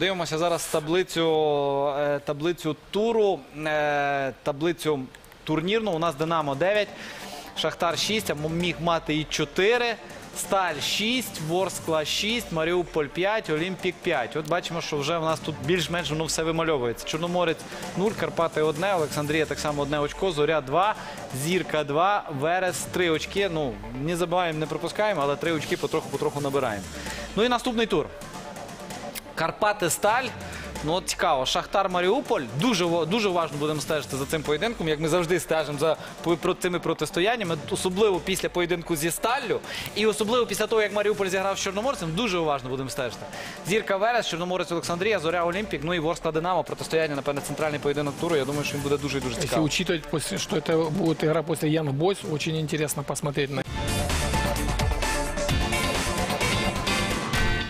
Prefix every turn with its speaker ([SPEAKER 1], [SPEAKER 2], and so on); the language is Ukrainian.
[SPEAKER 1] Дивимося зараз таблицю, е, таблицю туру, е, таблицю турнірну. У нас Динамо 9, Шахтар 6, а міг мати і 4. Сталь 6, Ворскла 6, Маріуполь 5, Олімпік 5. От бачимо, що вже в нас тут більш-менш воно все вимальовується. Чорноморець 0, Карпати 1, Олександрія так само одне очко, Зоря 2, Зірка 2, Верес 3 очки. Ну, не забуваємо, не пропускаємо, але 3 очки потроху-потроху набираємо. Ну і наступний тур. Карпати Сталь. Ну от цікаво, Шахтар Маріуполь. Дуже дуже уважно будемо стежити за цим поєдинком, як ми завжди стежимо за цими протистояннями, особливо після поєдинку зі Сталлю, і особливо після того, як Маріуполь зіграв з Чорноморцем, дуже уважно будемо стежити. Зірка Верес, Чорноморець Олександрія, Зоря Олімпік, ну і Ворскла Динамо. Протистояння, напевне, центральний поєдинок туру. Я думаю, що він буде дуже дуже цікавий.
[SPEAKER 2] учитывать, после- что это будет игра после Янг Бойс, очень интересно посмотреть на